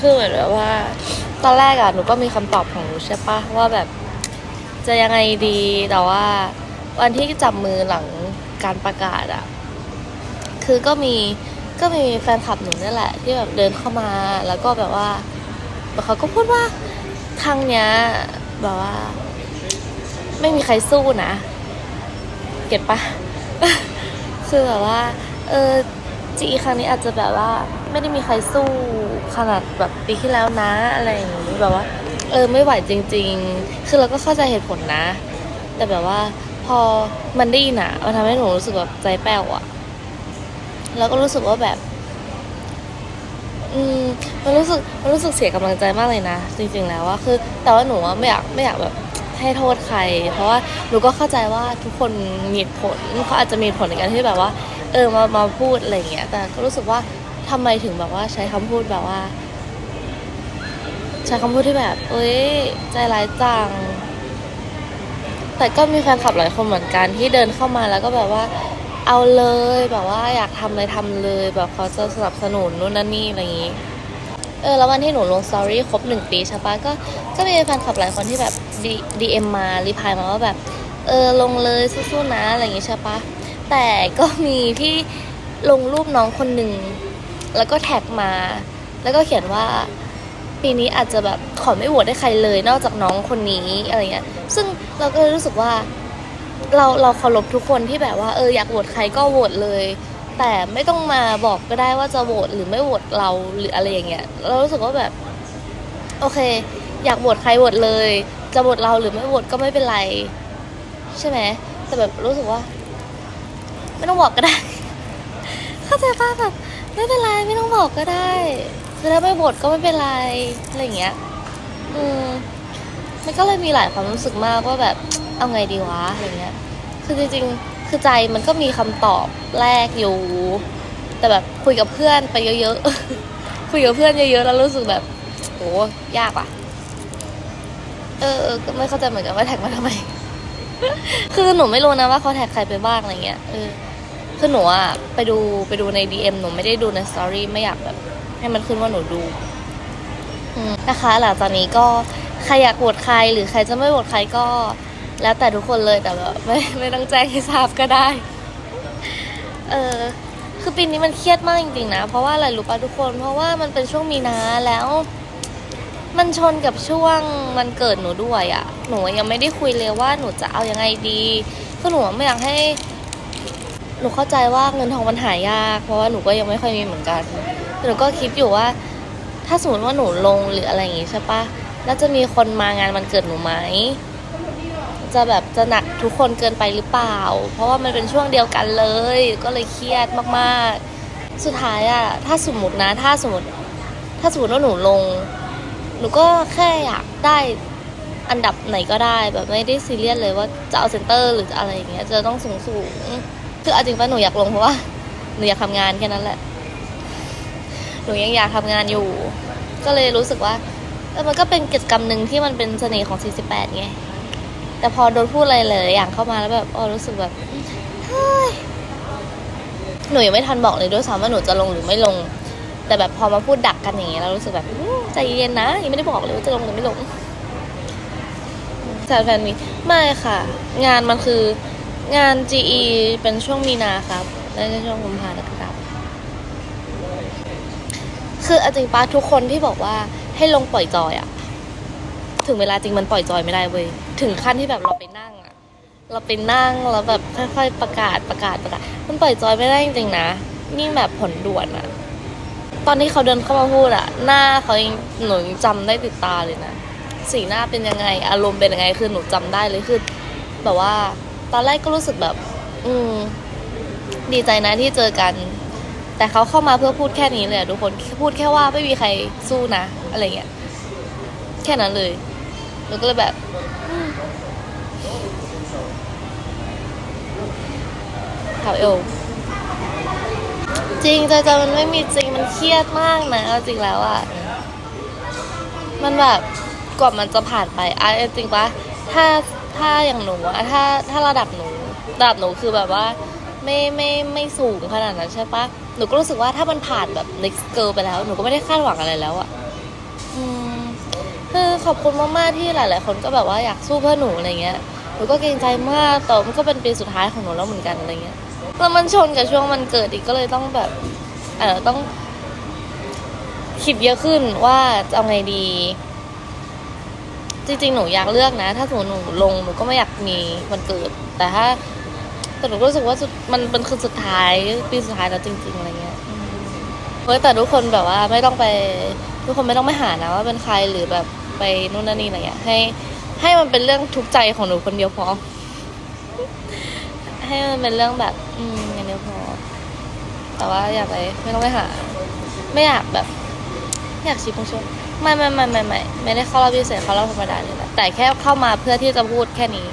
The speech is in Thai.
คือเหมือนแบบว่า ตอนแรกอะหนูก็มีคำตอบของหนูใช่ปะว่าแบบจะยังไงดีแต่ว่า วันที่จับมือหลังการประกาศอะคือก็มีก็มีแฟนคลับหนูนี่แหละ ที่แบบเดินเข้ามาแล้วก็แบบว่าเขาก็พูดว่าทางเนี้ยแบบว่า ไม่มีใครสู้นะ เก็ตปะคือแบบว่า เออจีครั้งนี้อาจจะแบบว่า ไม่ได้มีใครสู้ขนาดแบบปีที่แล้วนะอะไรอย่างนี้แบบว่า เออไม่ไหวจริง ๆ คือเราก็เข้าใจเหตุผลนะ แต่แบบว่าพอมันได้ยินอะมันทำให้หนูรู้สึกแบบใจแป้วอะแล้วก็รู้สึกว่าแบบ อืมมันรู้สึกมันรู้สึกเสียกำลังใจมากเลยนะ จริง ๆ แล้วว่าคือ แต่ว่าหนูไม่อยากไม่อยากแบบให้โทษใคร เพราะว่าหนูก็เข้าใจว่าทุกคนมีผลเขาอาจจะมีผลในการที่แบบว่า เออมามาพูดอะไรอย่างเงี้ย แต่ก็รู้สึกว่า ทำไมถึงแบบว่าใช้คำพูดแบบว่า ใช้คำพูดที่แบบ เอ้ยใจร้ายจัง แต่ก็มีแฟนคลับหลายคนเหมือนกันที่เดินเข้ามาแล้วก็แบบว่า เอาเลยแบบว่าอยากทำเลยทำเลย แบบเขาจะสนับสนุนนู่นนั่นนี่อะไรอย่างงี้เออแล้ววันที่หนูลงสตอรี่ครบหนึ่งปีใช่ปะก็ก็มีแฟนคลับหลายคนที่แบบดีดีเอ็มมารีพายมาว่าแบบ เออลงเลยสู้ๆนะอะไรอย่างงี้ใช่ปะแต่ก็มีที่ลงรูปน้องคนหนึ่ง แล้วก็แท็กมา แล้วก็เขียนว่าปีนี้อาจจะแบบขอไม่โหวตให้ใครเลย นอกจากน้องคนนี้อะไรเงี้ย ซึ่งเราก็เลยรู้สึกว่า เราเราเคารพทุกคนที่แบบว่าเอออยากโหวตใครก็โหวตเลย แต่ไม่ต้องมาบอกก็ได้ว่าจะโหวตหรือไม่โหวตเราหรืออะไรอย่างเงี้ย เรารู้สึกว่าแบบ โอเค อยากโหวตใครโหวตเลย จะโหวตเราหรือไม่โหวตก็ไม่เป็นไร ใช่ไหมแต่แบบรู้สึกว่า ไม่ต้องบอกก็ได้ เข้าใจป่ะแบบ ไม่เป็นไรไม่ต้องบอกก็ได้คือถ้าไม่โหวตก็ไม่เป็นไรอะไรอย่างเงี้ย อืมมันก็เลยมีหลายความรู้สึกมากว่าแบบเอาไงดีวะอะไรเงี้ย คือจริงๆ คือใจมันก็มีคำตอบแรกอยู่ แต่แบบคุยกับเพื่อนไปเยอะๆ คุยกับเพื่อนเยอะๆ แล้วรู้สึกแบบโหยากอะ เออเออก็ไม่เข้าใจเหมือนกันว่าแท็กมาทำไม คือหนูไม่รู้นะว่าเขาแท็กใครไปบ้างอะไรเงี้ย เออ คือหนูอะไปดูไปดูใน DM หนูไม่ได้ดูในสตอรี่ไม่อยากแบบ ให้มันขึ้นว่าหนูดูนะคะ หลังจากนี้ก็ใครอยากโหวตใครหรือใครจะไม่โหวตใครก็ แล้วแต่ทุกคนเลยแต่แบบไม่ไม่ต้องแจ้งให้ทราบก็ได้ เออคือปีนี้มันเครียดมากจริงๆนะ เพราะว่าอะไรรู้ป่ะทุกคน เพราะว่ามันเป็นช่วงมีนาแล้ว มันชนกับช่วงมันเกิดหนูด้วยอะ่ะ หนูยังไม่ได้คุยเลยว่าหนูจะเอายังไงดีคือหนูไม่อยากให้ หนูเข้าใจว่าเงินทองมันหายาก เพราะว่าหนูก็ยังไม่ค่อยมีเหมือนกันแต่หนูก็คิดอยู่ว่า ถ้าสมมติว่าหนูลงหรืออะไรอย่างงี้ใช่ปะแล้วจะมีคนมางานวันเกิดหนูไหมจะแบบจะหนักทุกคนเกินไปหรือเปล่า เพราะว่ามันเป็นช่วงเดียวกันเลย ก็เลยเครียดมากๆ สุดท้ายอะถ้าสมมตินะ ถ้าสมมติ ถ้าสมมติว่าหนูลง หนูก็แค่อยากได้อันดับไหนก็ได้แบบไม่ได้ซีเรียสเลยว่าจะเอาเซนเตอร์หรือจะอะไรอย่างเงี้ยจะต้องสูงสูง คือเอาจริงป่ะหนูอยากลงเพราะว่าหนูอยากทำงานแค่นั้นแหละ หนูยังอยากทำงานอยู่ ก็เลยรู้สึกว่าเออมันก็เป็นกิจกรรมหนึ่งที่มันเป็นเสน่ห์ของ 48 ไง แต่พอโดนพูดอะไรเลยอย่างเข้ามาแล้วแบบอ๋อรู้สึกแบบเฮ้ยหนูยังไม่ทันบอกเลยด้วยซ้ำว่าหนูจะลงหรือไม่ลง แต่แบบพอมาพูดดักกันอย่างเงี้ยเรารู้สึกแบบใจเย็นนะยังไม่ได้บอกเลยว่าจะลงหรือไม่ลงแฟนมีไม่ค่ะ งานมันคือ งาน GE เป็นช่วงมีนาครับและในช่วงกุมภาพันธ์นะครับ คืออาจริงป้าทุกคนที่บอกว่าให้ลงปล่อยจอยอะถึงเวลาจริงมันปล่อยจอยไม่ได้เว้ย ถึงขั้นที่แบบเราไปนั่งอะเราไปนั่งแล้วแบบค่อยๆประกาศประกาศประกาศ มันปล่อยจอยไม่ได้จริงๆนะ นี่แบบผลด่วนอะตอนที่เขาเดินเข้ามาพูดอะหน้าเขายังหนูยังจำได้ติดตาเลยนะ สีหน้าเป็นยังไง อารมณ์เป็นยังไง คือหนูจำได้เลยคือแบบว่า ตอนแรกก็รู้สึกแบบ อืม ดีใจนะที่เจอกัน แต่เขาเข้ามาเพื่อพูดแค่นี้เลยทุกคนพูดแค่ว่าไม่มีใครสู้นะ อะไรเงี้ยแค่นั้นเลยหนูก็เลยแบบอืมถามเอวจริงใจใจมันไม่มีจริงมันเครียดมากนะเอาจริงแล้วอะมันแบบกว่ามันจะผ่านไปอะจริงปะถ้า ถ้าอย่างหนูอะถ้าถ้าระดับหนูระดับหนูคือแบบว่าไม่ไม่ไม่สูงขนาดนั้นใช่ปะหนูก็รู้สึกว่าถ้ามันผ่านแบบ next girl ไปแล้ว หนูก็ไม่ได้คาดหวังอะไรแล้วอะอืมคือขอบคุณมากๆที่หลาย ๆ คนก็แบบว่าอยากสู้เพื่อหนูอะไรเงี้ยหนูก็เกรงใจมากแต่มันก็เป็นปีสุดท้ายของหนูแล้วเหมือนกันอะไรเงี้ยแล้วมันชนกับช่วงมันเกิดอีกก็เลยต้องแบบ เออต้องคิดเยอะขึ้นว่าจะเอาไงดี จริง ๆ หนูอยากเลือกนะ ถ้าสมมติหนูลงหนูก็ไม่อยากมีวันเกิด แต่ถ้าแต่หนูก็รู้สึกว่าสุดมันเป็นคือสุดท้ายปีสุดท้ายแล้วจริง ๆอะไรเงี้ยเฮ้ยแต่ทุกคนแบบว่าไม่ต้องไป ทุกคนไม่ต้องไปหานะว่าเป็นใครหรือแบบไปนู่นนั่นนี่อะไรเงี้ยให้ ให้มันเป็นเรื่องทุกใจของหนูคนเดียวพอ ให้มันเป็นเรื่องแบบ อืมอย่างเดียวพอ แต่ว่าอย่าไปไม่ต้องไปหา ไม่อยากแบบไม่อยากชี้พงชน ไม่ไม่ไม่ไม่ไม่ไม่ได้เข้ารอบพิเศษเข้ารอบธรรมดานี่แหละแต่แค่เข้ามาเพื่อที่จะพูดแค่นี้